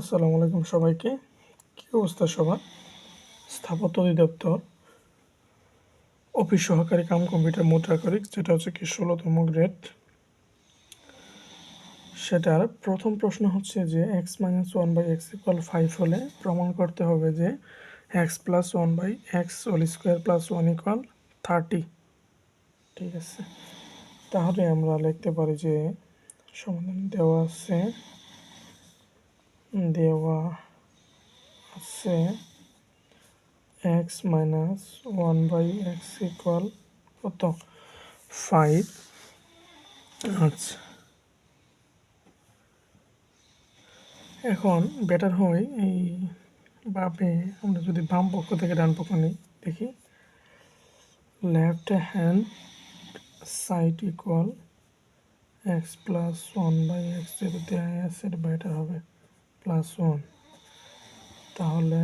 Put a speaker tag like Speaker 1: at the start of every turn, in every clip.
Speaker 1: আসসালামু আলাইকুম সবাইকে কী অবস্থা সবার স্থাপত্য অধিদপ্তর অফিস সহকারী কাম কম্পিউটার মুদ্রা করি যেটা হচ্ছে কি ষোলোতম গ্রেড সেটার প্রথম প্রশ্ন হচ্ছে যে x minus one by x equal five হলে প্রমাণ করতে হবে যে x plus one by x whole square plus one equal thirty ঠিক আছে তাহলে আমরা লিখতে পারি যে সমাধান দেওয়া আছে দেওয়া আছে x minus one by x equal কত ফাইভ আচ্ছা এখন বেটার হয় এই বামে আমরা যদি বাম পক্ষ থেকে ডান পক্ষ নিই দেখি left hand side equal x plus one by x যেহেতু দেওয়া আছে এটা বেটার হবে প্লাস ওয়ান তাহলে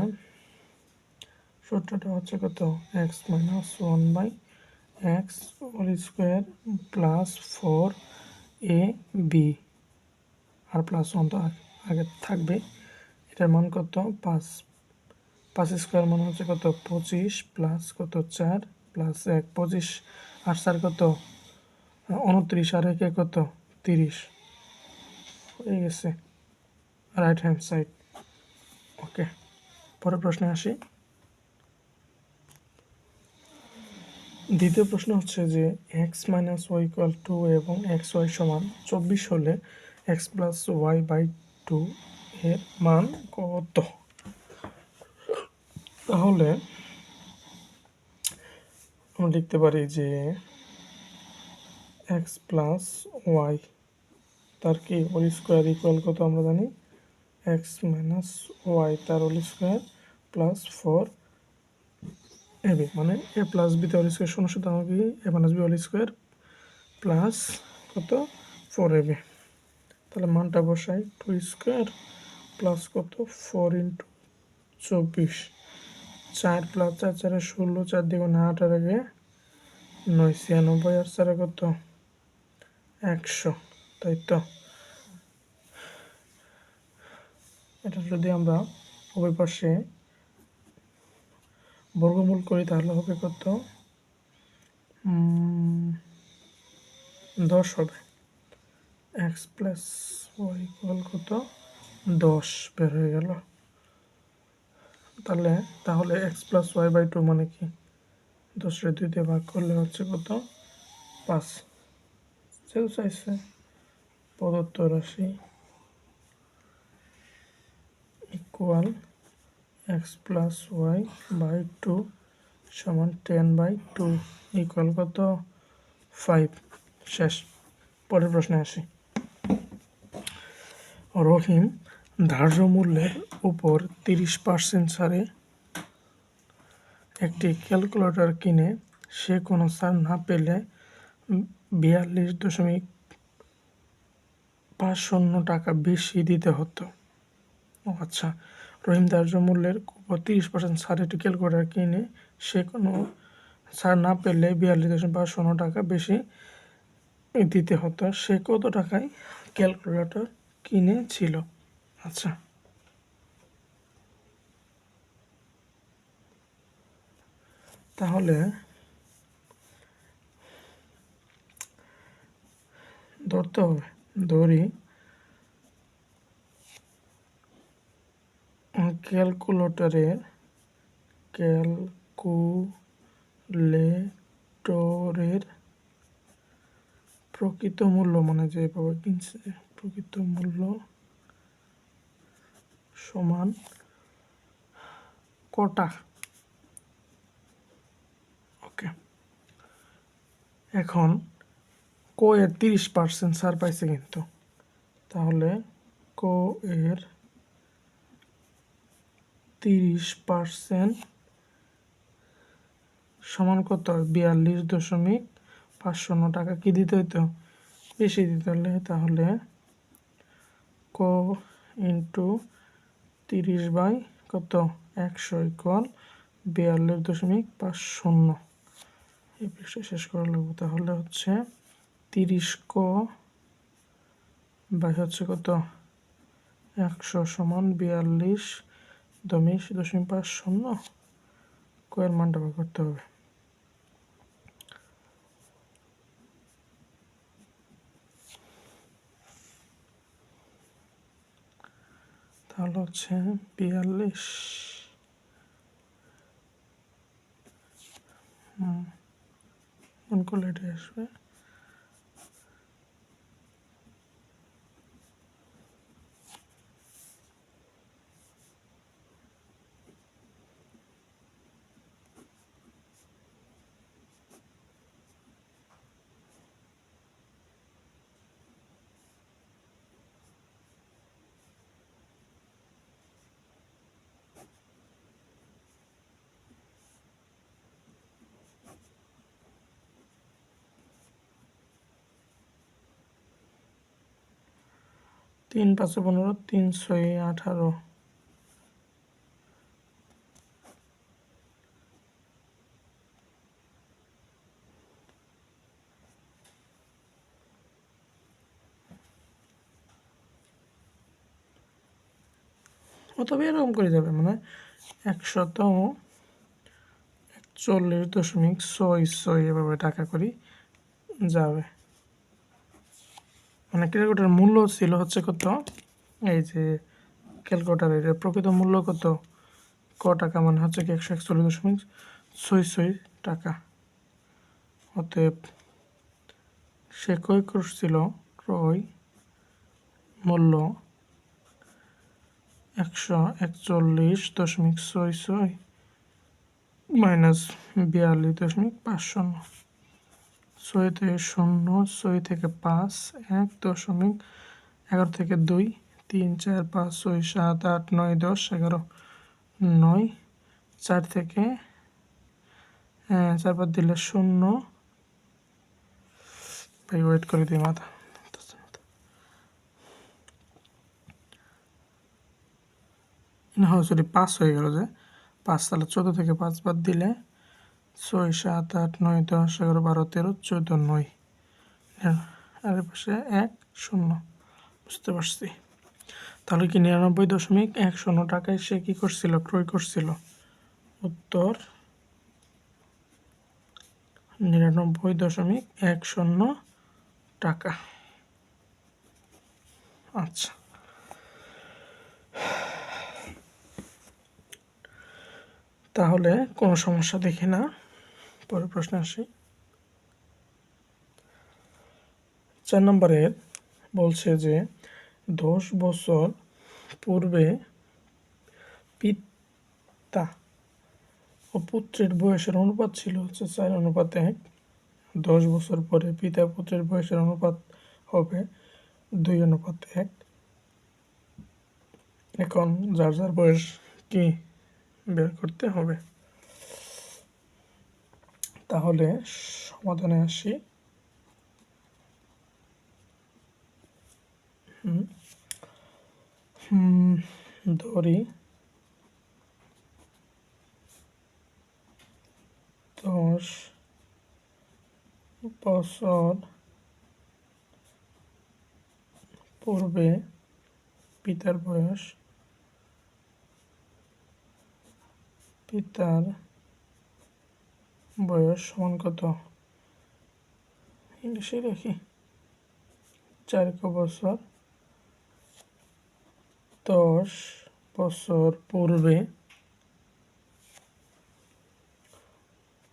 Speaker 1: সূত্রটা হচ্ছে কত x minus one by x whole square plus four A B আর প্লাস ওয়ান তো আগে থাকবে এটার মান কত পাঁচ পাঁচ স্কোয়ার মান হচ্ছে কত পঁচিশ প্লাস কত চার প্লাস এক পঁচিশ আর চার কত উনত্রিশ আর একে কত তিরিশ হয়ে গেছে রাইট হ্যান্ড সাইড ওকে পরের প্রশ্নে আসি দ্বিতীয় প্রশ্ন হচ্ছে যে x minus y equal two এবং এক্স ওয়াই সমান চব্বিশ হলে x plus y by two এর মান কত তাহলে আমরা লিখতে পারি যে এক্স প্লাস ওয়াই তার কি ওয়াই স্কোয়ার ইকুয়াল কত আমরা জানি এক্স মাইনাস ওয়াই তার whole square plus four A B মানে এ প্লাস বি তার হোল স্কোয়ার শূন্য সুতরাং কি A minus B whole square plus কত ফোর এ বি তাহলে মানটা বসাই টু স্কোয়ার প্লাস কত ফোর ইন্টু চব্বিশ চার প্লাস চার চারে ষোলো চার দিকে না আর আগে নয় ছিয়ানব্বই আর চারে কত একশো তাই তো এটা যদি আমরা উভয় পাশে বর্গমূল করি তাহলে হবে কত দশ হবে এক্স প্লাস ওয়াই কল কত দশ বের হয়ে গেল তাহলে তাহলে x plus y by two মানে কি দশের দুই ভাগ করলে হচ্ছে কত পাঁচ সেও চাইছে পদত্ত রাশি equal x plus y by two সমান টেন বাই টু ইকুয়াল কত ফাইভ শেষ পরের প্রশ্নে আসি রহিম ধার্য মূল্যের উপর তিরিশ পার্সেন্ট ছাড়ে একটি ক্যালকুলেটার কিনে সে কোনো ছাড় না পেলে বিয়াল্লিশ দশমিক পাঁচ শূন্য টাকা বেশি দিতে হতো ও আচ্ছা রহিম ধার্য মূল্যের তিরিশ পার্সেন্ট ছাড়ে একটি ক্যালকুলেটার কিনে সে কোনো ছাড় না পেলে বিয়াল্লিশ দশমিক পাঁচশো টাকা বেশি দিতে হতো সে কত টাকায় ক্যালকুলেটর কিনেছিল আচ্ছা তাহলে ধরতে হবে ধরি ক্যালকুলেটরের ক্যালকুলেটরের প্রকৃত মূল্য মানে যে কিনছে প্রকৃত মূল্য সমান কটা ওকে এখন কো এর তিরিশ পার্সেন্ট সার পাইছে কিন্তু তাহলে কো এর তিরিশ পার্সেন্ট সমান কত বিয়াল্লিশ দশমিক পাঁচশো ন টাকা কি দিতে হইতো বেশি দিতে হলে তাহলে ক ইন্টু তিরিশ বাই কত একশো ইকুয়াল বিয়াল্লিশ দশমিক পাঁচ শূন্য এই পৃষ্ঠা শেষ করা লাগবো তাহলে হচ্ছে তিরিশ ক বাই হচ্ছে কত একশো সমান বিয়াল্লিশ দমিশ দশমিক পাঁচ শূন্য কয়ের মানটা ব্যবহার করতে হবে তাহলে হচ্ছে বিয়াল্লিশ মন করলে কোয়ালিটি আসবে তিন পাঁচে পনেরো তিন ছয় আঠারো অথবা এরকম করে যাবে মানে একশত চল্লিশ দশমিক ছয় ছয় এভাবে টাকা করি যাবে মানে ক্যালকুলেটার মূল্য ছিল হচ্ছে কত এই যে ক্যালকুলেটার এটার প্রকৃত মূল্য কত ক টাকা মানে হচ্ছে কি একশো একচল্লিশ দশমিক ছয় ছয় টাকা অতএব সে ক্রয় ছিল ক্রয় মূল্য একশো একচল্লিশ দশমিক ছয় ছয় মাইনাস বিয়াল্লিশ দশমিক পাঁচশো শূন্য ছয় থেকে শূন্য ছয় থেকে পাঁচ এক দশমিক এগারো থেকে দুই তিন চার পাঁচ ছয় সাত আট নয় দশ এগারো নয় চার থেকে চার পাঁচ দিলে শূন্য ভাই ওয়েট করে দিই মাথা হ্যাঁ সরি পাঁচ হয়ে গেল যে পাঁচ তাহলে চোদ্দো থেকে পাঁচ বাদ দিলে ছয় সাত আট নয় দশ এগারো বারো তেরো চোদ্দ নয় হ্যাঁ, আর পাশে এক শূন্য বুঝতে পারছি তাহলে কি নিরানব্বই দশমিক এক শূন্য টাকায় সে কী করছিল ক্রয় করছিল উত্তর নিরানব্বই দশমিক এক শূন্য টাকা আচ্ছা তাহলে কোনো সমস্যা দেখি না পরের প্রশ্ন আসি চার নম্বরের বলছে যে দশ বছর পূর্বে পিতা ও পুত্রের বয়সের অনুপাত ছিল হচ্ছে চার অনুপাত এক দশ বছর পরে পিতা পুত্রের বয়সের অনুপাত হবে দুই অনুপাত এক এখন যার যার বয়স কি বের করতে হবে তাহলে সমাধানে আসি ধরি দশ বছর পূর্বে পিতার বয়স পিতার বয়স সমান কত ইংলিশে রাখি চার বছর দশ বছর পূর্বে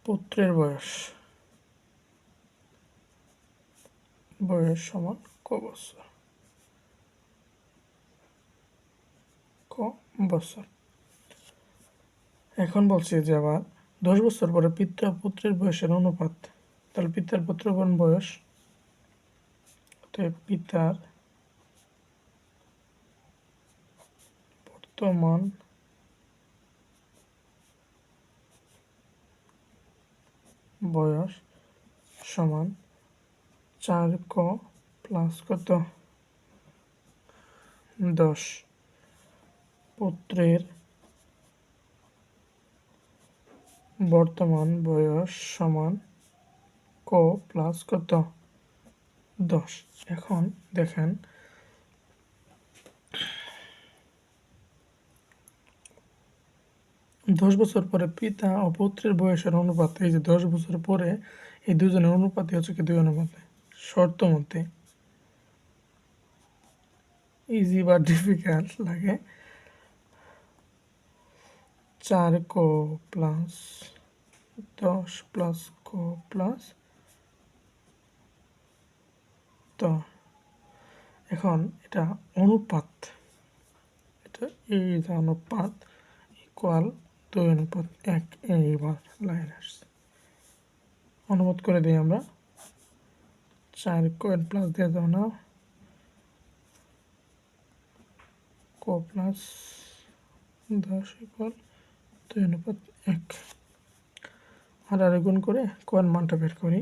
Speaker 1: পুত্রের বয়স বয়স সমান ক বছর ক বছর এখন বলছি যে আবার দশ বছর পরে পিতা পুত্রের বয়সের অনুপাত তাহলে পিতার পুত্রগণ বয়স অতএব পিতার বর্তমান বয়স সমান চার ক প্লাস কত দশ পুত্রের বর্তমান বয়স সমান ক প্লাস কত দশ এখন দেখেন দশ বছর পরে পিতা ও পুত্রের বয়সের অনুপাত এই যে দশ বছর পরে এই দুজনের অনুপাতই হচ্ছে কি দুই অনুপাতে শর্ত মতে ইজি বা ডিফিকাল্ট লাগে চার কো প্লাস দশ প্লাস কো প্লাস তো এখন এটা অনুপাত এটা এই অনুপাত ইকুয়াল দুই অনুপাত এক এইবার লাইন আসছে অনুবাদ করে দিই আমরা চার এন প্লাস দিয়ে দেবো না কো প্লাস দশ ইকুয়াল দুই অনুপাত এক আর আরে গুণ করে কোয়ান মানটা বের করি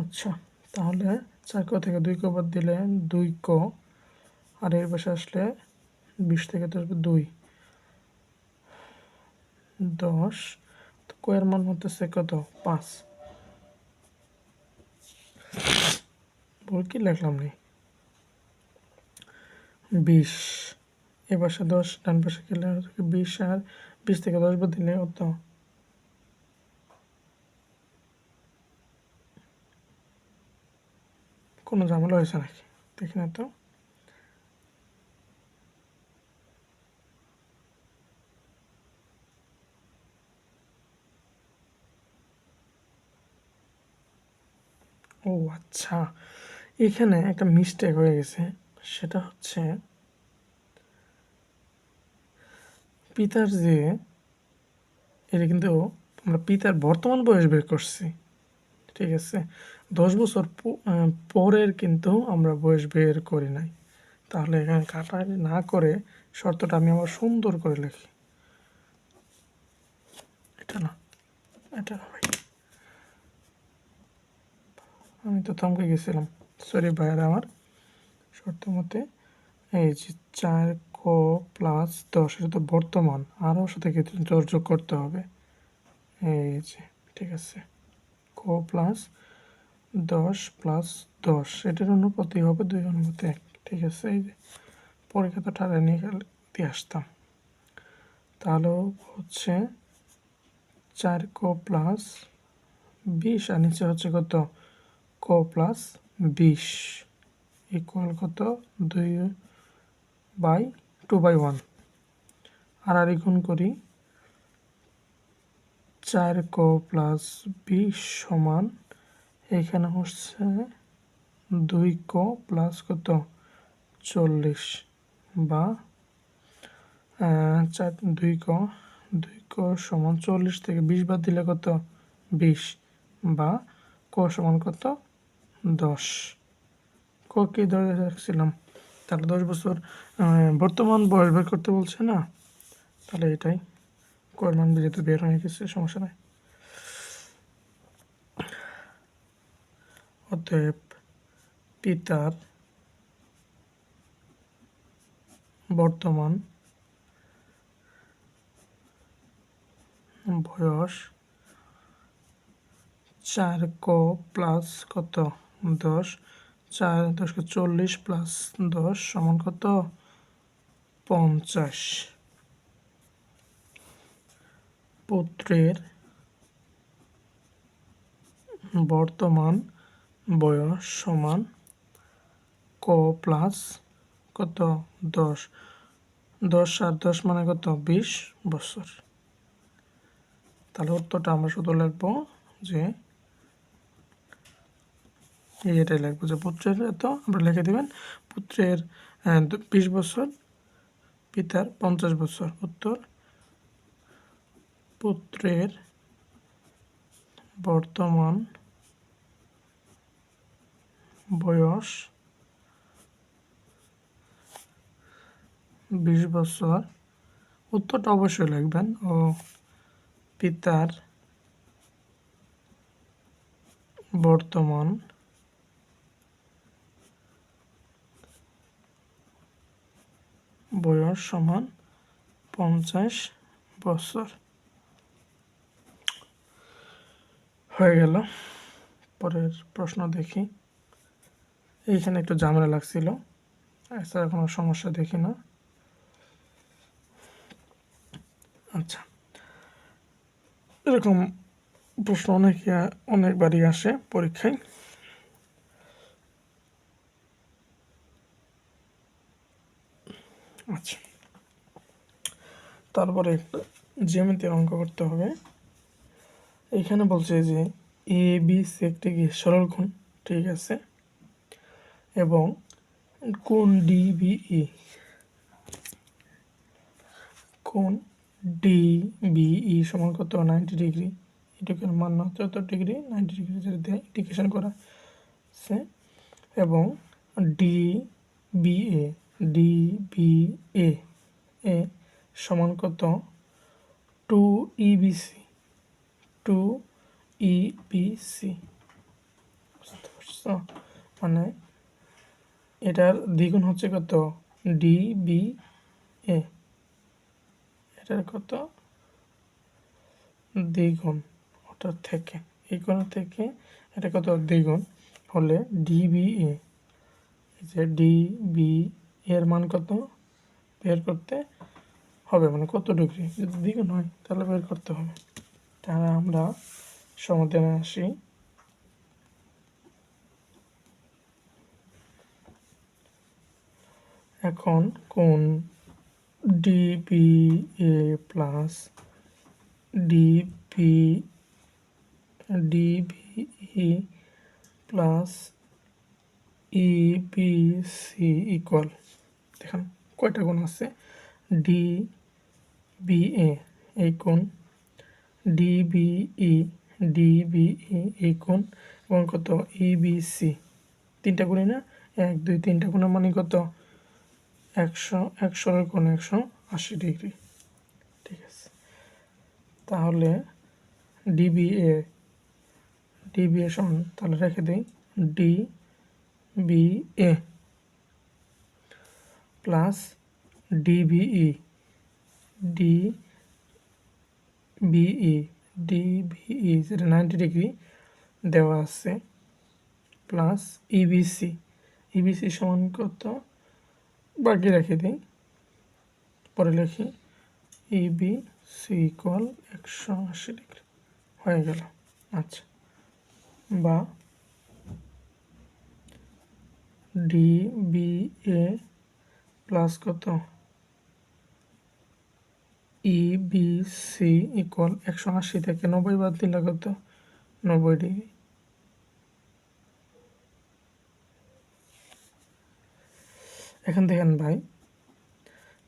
Speaker 1: আচ্ছা তাহলে চার ক থেকে দুই ক বাদ দিলে দুই ক আর এর পাশে আসলে বিশ থেকে তো দুই দশ তো কয়ের মান হতেছে কত পাঁচ বল কি লিখলাম নি বিশ এ পাশে দশ ডান পাশে গেলে বিশ আর বিশ থেকে দশ বাদ দিলে অত কোনো ঝামেলা হয়েছে নাকি দেখি না তো ও আচ্ছা এখানে একটা মিস্টেক হয়ে গেছে সেটা হচ্ছে পিতার যে এটা কিন্তু আমরা পিতার বর্তমান বয়স বের করছি ঠিক আছে দশ বছর পরের কিন্তু আমরা বয়স বের করি নাই তাহলে এখানে কাটাকাটি না করে শর্তটা আমি আবার সুন্দর করে লিখি এটা না এটা আমি তো থমকে গেছিলাম সরি ভাইয়েরা আমার শর্ত মতে এই যে চার ক প্লাস দশ এটা তো বর্তমান আরও সাথে কিছু যোগ করতে হবে এই যে ঠিক আছে ক প্লাস দশ প্লাস দশ এটার অনুপাতি হবে দুই অনুপাতি এক ঠিক আছে এই যে পরীক্ষা তো ঠাড়া নিয়ে দিয়ে আসতাম তাহলেও হচ্ছে চার ক প্লাস বিশ আর নিচে হচ্ছে কত ক প্লাস বিশ ইকুয়াল কত দুই বাই টু বাই ওয়ান আর আর গুণ করি চার ক প্লাস বিশ সমান এখানে হচ্ছে দুই ক প্লাস কত চল্লিশ বা চার দুই ক দুই ক সমান চল্লিশ থেকে বিশ বাদ দিলে কত বিশ বা ক সমান কত দশ কি ধরে রাখছিলাম তাহলে দশ বছর বর্তমান বয়স বের করতে বলছে না তাহলে এটাই কর্মান যেহেতু বের হয়ে গেছে সমস্যা নাই অতএব পিতার বর্তমান বয়স চার ক প্লাস কত দশ চার দশকে চল্লিশ প্লাস দশ সমান কত পঞ্চাশ পুত্রের বর্তমান বয়স সমান ক প্লাস কত দশ দশ আর দশ মানে কত বিশ বছর তাহলে উত্তরটা আমরা শুধু লিখব যে এই এটাই লাগবে যে পুত্রের এত আপনারা লিখে দেবেন পুত্রের বিশ বছর পিতার পঞ্চাশ বছর উত্তর পুত্রের বর্তমান বয়স বিশ বছর উত্তরটা অবশ্যই লিখবেন ও পিতার বর্তমান বয়স সমান পঞ্চাশ বছর হয়ে গেল পরের প্রশ্ন দেখি এইখানে একটু ঝামেলা লাগছিল এছাড়া আচ্ছা, কোনো সমস্যা দেখি না আচ্ছা এরকম প্রশ্ন অনেকে অনেকবারই আসে পরীক্ষায় আচ্ছা তারপরে একটা জ্যামিতির অঙ্ক করতে হবে এখানে বলছে যে এ বি সি একটি সরল খুন ঠিক আছে এবং কোন ডি বি ই কোন ডি বি ই সমান কত নাইনটি ডিগ্রি এটুকুর মান চুয়াত্তর ডিগ্রি নাইনটি ডিগ্রি দেয় ইন্ডিকেশন করা সে এবং ডি বি এ ডিবিএ এ সমান কত টু ইবিসি টু ইবিসি বুঝতে পারছো মানে এটার দ্বিগুণ হচ্ছে কত ডিবি এ এটার কত দ্বিগুণ ওটার থেকে এই কোণ থেকে এটা কত দ্বিগুণ হলে এ যে ডিবি এর মান কত বের করতে হবে মানে কত ডিগ্রি যদি দ্বিগুণ হয় তাহলে বের করতে হবে তাহলে আমরা সমাধানে আসি এখন কোন A plus DP DVE plus EPC equal দেখেন কয়টা কোণ আছে ডি বি এ এই কোণ D B E D B E এই কোণ এবং কত ই বি সি তিনটা কোণই না এক দুই তিনটা কোণের মানে কত একশো একশোর কোণ একশো আশি ডিগ্রি ঠিক আছে তাহলে এ ডিবিএ সমান তাহলে রেখে দিই D B A plus DBE DBE DBE যেটা নাইনটি ডিগ্রি দেওয়া আছে প্লাস ইবিসি ইবিসি সমান কত বাকি রেখে দিই পরে লিখি ইবি সি ইকুয়াল একশো আশি ডিগ্রি হয়ে গেল আচ্ছা বা ডিবিএ প্লাস কত ই বি সি ইকুয়াল একশো আশি থেকে নব্বই বাদ দিলে কত নব্বই ডিগ্রি এখন দেখেন ভাই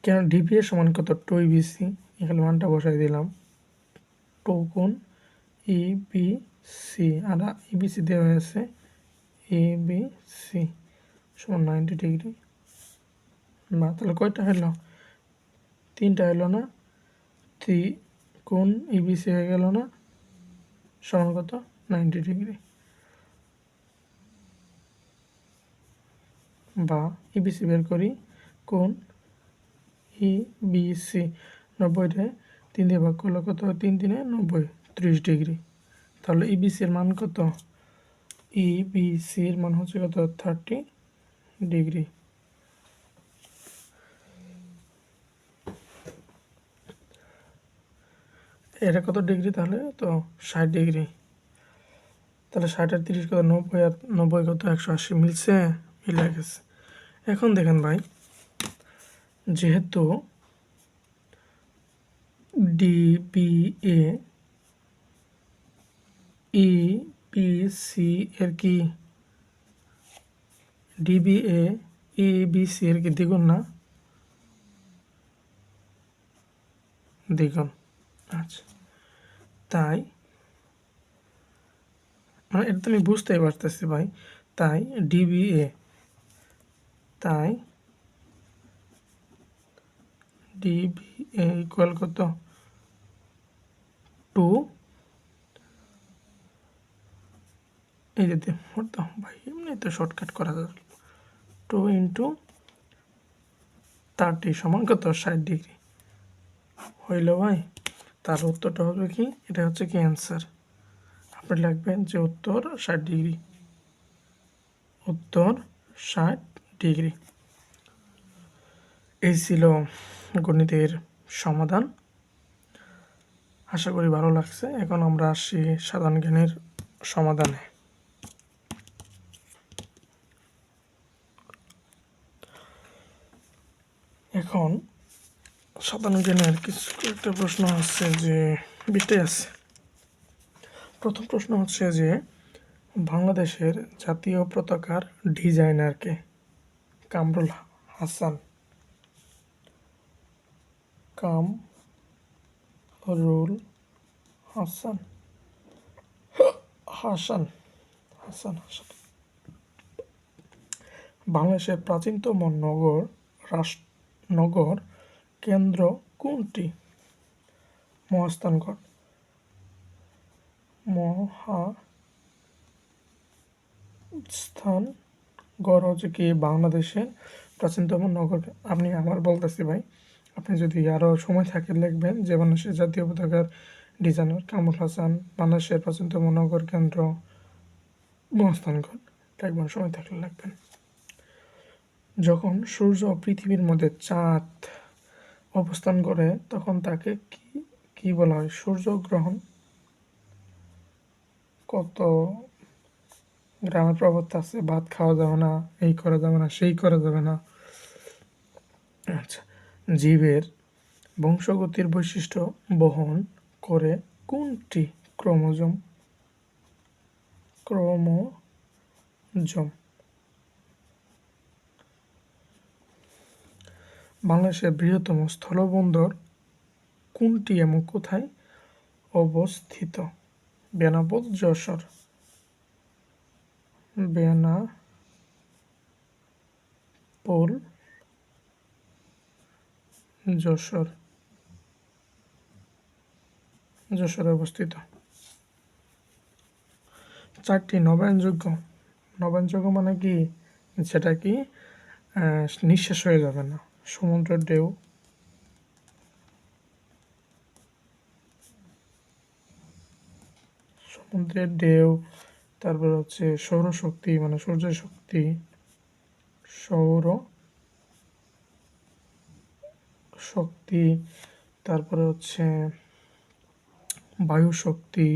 Speaker 1: কেন ডিপিএ সমান কত টু ই ইবিসি এখানে ওয়ানটা বসাই দিলাম টু কোন বি সি আর ইবিসি e, দেওয়া হয়েছে সি e, সমান নাইনটি ডিগ্রি বা তাহলে কয়টা হইল তিনটা হইল না থ্রি কোন ইবিসি হয়ে গেল না সমান কত নাইনটি ডিগ্রি বা ইবিসি বের করি কোন ইবিসি নব্বইটা তিন দিয়ে ভাগ করলে কত তিন তিনে নব্বই ত্রিশ ডিগ্রি তাহলে ইবিসির মান কত ইবিসির মান হচ্ছে কত থার্টি ডিগ্রি এটা কত ডিগ্রি তাহলে তো ষাট ডিগ্রি তাহলে ষাট আর তিরিশ কত নব্বই আর নব্বই কত একশো আশি মিলছে মিলে গেছে এখন দেখেন ভাই যেহেতু পি ইপিসি এর কি ডিবিএ ইবিসি এর কি দ্বিগুণ না দ্বিগুণ আচ্ছা তাই মানে এটা তো আমি বুঝতেই পারতেছি ভাই তাই ডিবিএ তাই ডিবিএ ইকুয়াল কত টু এই যদি ভাই এমনি তো শর্টকাট করা যাবে টু ইন্টু থার্টি সমান কত ষাট ডিগ্রি হইল ভাই তার উত্তরটা হবে কি এটা হচ্ছে কি অ্যান্সার আপনি লিখবেন যে উত্তর ষাট ডিগ্রি উত্তর ষাট ডিগ্রি এই ছিল গণিতের সমাধান আশা করি ভালো লাগছে এখন আমরা আসি সাধারণ জ্ঞানের সমাধানে এখন সাধারণ জ্ঞানের কিছু একটা প্রশ্ন আছে যে বিটে আছে প্রথম প্রশ্ন হচ্ছে যে বাংলাদেশের জাতীয় পতাকার ডিজাইনারকে কামরুল হাসান কাম রুল হাসান হাসান হাসান হাসান বাংলাদেশের প্রাচীনতম নগর রাষ্ট্র নগর কেন্দ্র কোনটি মহাস্থানগড় মহা স্থান গড় হচ্ছে কি বাংলাদেশের প্রাচীনতম নগর আপনি আবার বলতেছি ভাই আপনি যদি আরও সময় থাকে লিখবেন যে বাংলাদেশের জাতীয় পতাকার ডিজাইনার কামুল হাসান বাংলাদেশের প্রাচীনতম নগর কেন্দ্র মহাস্থানগড় লিখবেন সময় থাকলে লিখবেন যখন সূর্য পৃথিবীর মধ্যে চাঁদ অবস্থান করে তখন তাকে কি কি বলা হয় সূর্যগ্রহণ কত গ্রামের প্রবত্তা আছে ভাত খাওয়া যাবে না এই করা যাবে না সেই করা যাবে না আচ্ছা জীবের বংশগতির বৈশিষ্ট্য বহন করে কোনটি ক্রোমোজম ক্রোমোজম বাংলাদেশের বৃহত্তম স্থলবন্দর কোনটি এবং কোথায় অবস্থিত বেনাপদ যশোর বেনা পোল যশোর যশোরে অবস্থিত চারটি নবায়নযোগ্য নবায়নযোগ্য মানে কি সেটা কি নিঃশেষ হয়ে যাবে না সমুদ্রের ঢেউ সমুদ্রের ঢেউ তারপর হচ্ছে সৌরশক্তি মানে সূর্য শক্তি সৌর শক্তি তারপরে হচ্ছে বায়ু শক্তি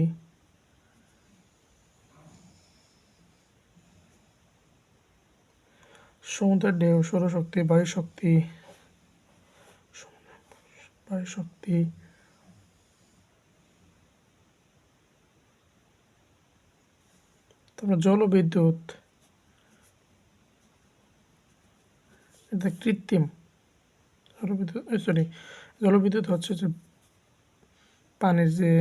Speaker 1: সমুদ্রের ঢেউ সৌরশক্তি বায়ু শক্তি শক্তি তোমরা জলবিদ্যুৎ এটা কৃত্রিম জলবিদ্যুৎ সরি জলবিদ্যুৎ হচ্ছে যে পানির যে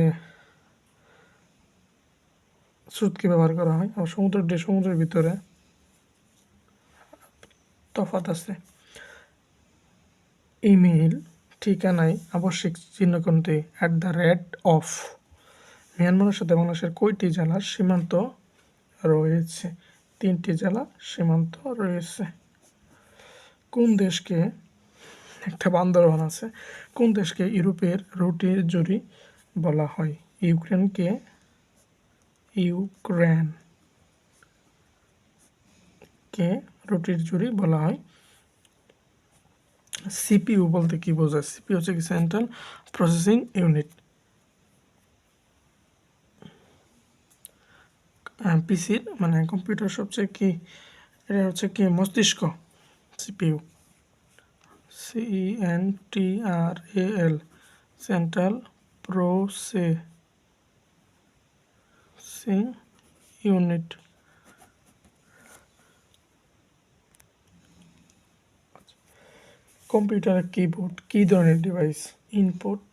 Speaker 1: স্রোতকে ব্যবহার করা হয় আবার সমুদ্র যে সমুদ্রের ভিতরে তফাত আছে ইমেল ঠিকানায় আবশ্যিক কোনটি অ্যাট দ্য রেট অফ মিয়ানমারের সাথে বাংলাদেশের কয়টি জেলার সীমান্ত রয়েছে তিনটি জেলা সীমান্ত রয়েছে কোন দেশকে একটা বান্দরবান আছে কোন দেশকে ইউরোপের রুটির জুড়ি বলা হয় ইউক্রেনকে ইউক্রেন কে রুটির জুড়ি বলা হয় সিপিউ বলতে কি বোঝায় সিপি হচ্ছে কি সেন্ট্রাল প্রসেসিং ইউনিট পিসির মানে কম্পিউটার সবচেয়ে কি এটা হচ্ছে কি মস্তিষ্ক C E N T R A L central processing unit computer keyboard কি ধরনের device input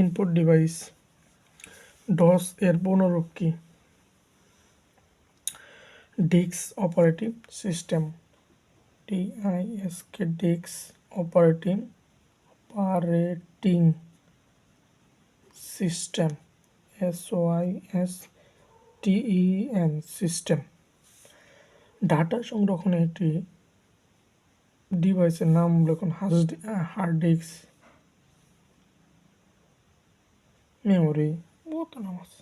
Speaker 1: input device DOS এর পুনরূপ কি ডিক্স অপারেটিভ সিস্টেম কে ডিক্স operative operating system S Y S T E N system data সংরক্ষণে একটি ডিভাইসের নাম লিখুন হার্ড হার্ড ডিস্ক মেমোরি বহুত নাম আছে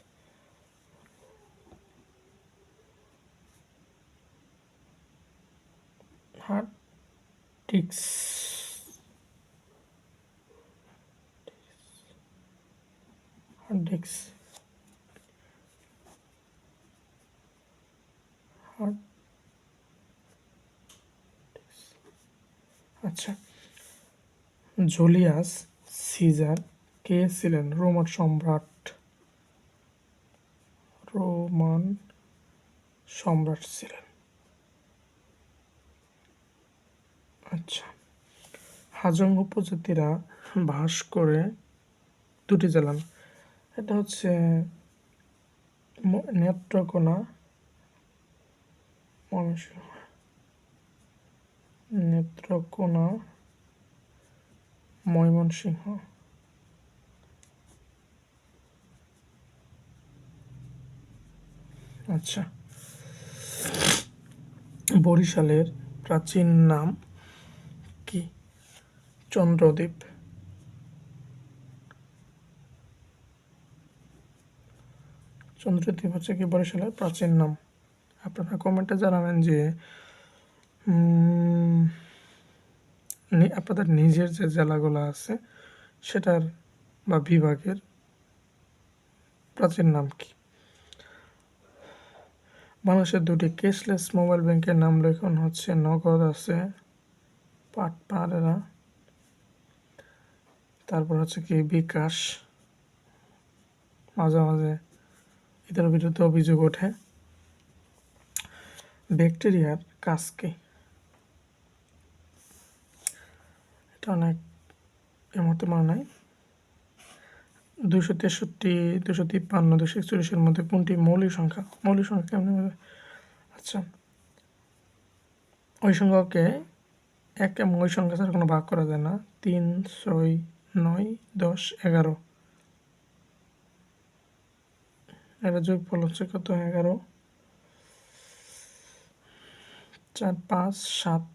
Speaker 1: hard disk Hard disk Hard আচ্ছা জুলিয়াস সিজার কে ছিলেন রোমান সম্রাট রোমান সম্রাট ছিলেন আচ্ছা হাজং উপজাতিরা বাস করে দুটি জেলান এটা হচ্ছে নেত্রকোনা মানুষ নেত্রকোনা ময়মনসিংহ আচ্ছা বরিশালের প্রাচীন নাম কি চন্দ্রদ্বীপ চন্দ্রদ্বীপ হচ্ছে কি বরিশালের প্রাচীন নাম আপনারা কমেন্টে জানাবেন যে আপনাদের নিজের যে জেলাগুলো আছে সেটার বা বিভাগের প্রাচীন নাম কি বাংলাদেশের দুটি ক্যাশলেস মোবাইল ব্যাংকের নাম লেখন হচ্ছে নগদ আছে পাটপাড়া তারপর হচ্ছে কি বিকাশ মাঝে মাঝে এদের বিরুদ্ধে অভিযোগ ওঠে ব্যাকটেরিয়ার কাজ কি অনেক এর মতো মানায় দুশো তেষট্টি দুশো তিপ্পান্ন দুশো একচল্লিশের মধ্যে কোনটি মৌলিক সংখ্যা মৌলিক সংখ্যা কেমন আচ্ছা ওই সংখ্যাকে এক এবং ওই সংখ্যা ছাড়া কোনো ভাগ করা যায় না তিন ছয় নয় দশ এগারো এটা যোগ ফল হচ্ছে কত এগারো চার পাঁচ সাত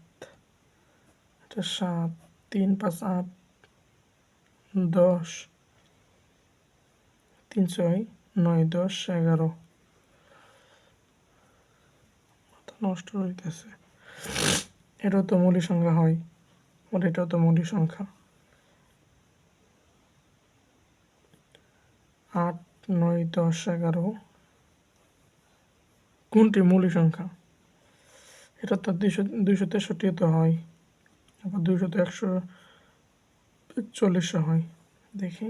Speaker 1: এটা সাত তিন পাঁচ আট দশ তিন ছয় নয় দশ এগারো নষ্ট হইতেছে এটাও তো মৌলিক সংখ্যা হয় ওর এটাও তো মৌলিক সংখ্যা আট নয় দশ এগারো কোনটি মৌলিক সংখ্যা এটা তো দুইশো দুইশো তেষট্টি তো হয় তারপর দুশো তো একশো চল্লিশশো হয় দেখি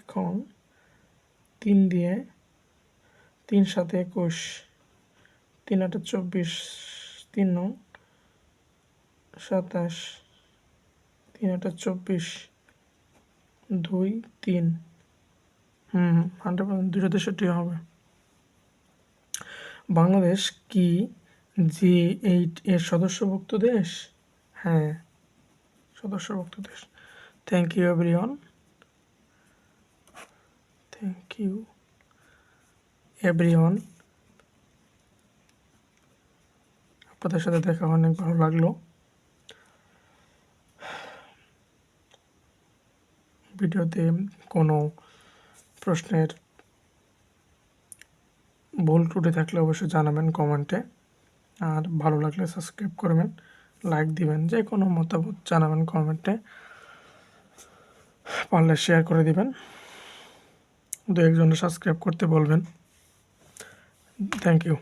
Speaker 1: এখন তিন দিয়ে তিন সাথে একুশ তিন আটে চব্বিশ তিন নয় সাতাশ তিন আটে চব্বিশ দুই তিন হুম হান্ড্রেড পার্সেন্ট দুশো তেষট্টি হবে বাংলাদেশ কি জি এইট এর সদস্যভুক্ত দেশ হ্যাঁ সদস্যভুক্ত দেশ thank you everyone thank you everyone আপনাদের সাথে দেখা অনেক ভালো লাগলো ভিডিওতে কোনো প্রশ্নের ভুল ত্রুটি থাকলে অবশ্যই জানাবেন কমেন্টে আর ভালো লাগলে সাবস্ক্রাইব করবেন লাইক দিবেন যে কোনো মতামত জানাবেন কমেন্টে পারলে শেয়ার করে দিবেন দু একজনে সাবস্ক্রাইব করতে বলবেন থ্যাংক ইউ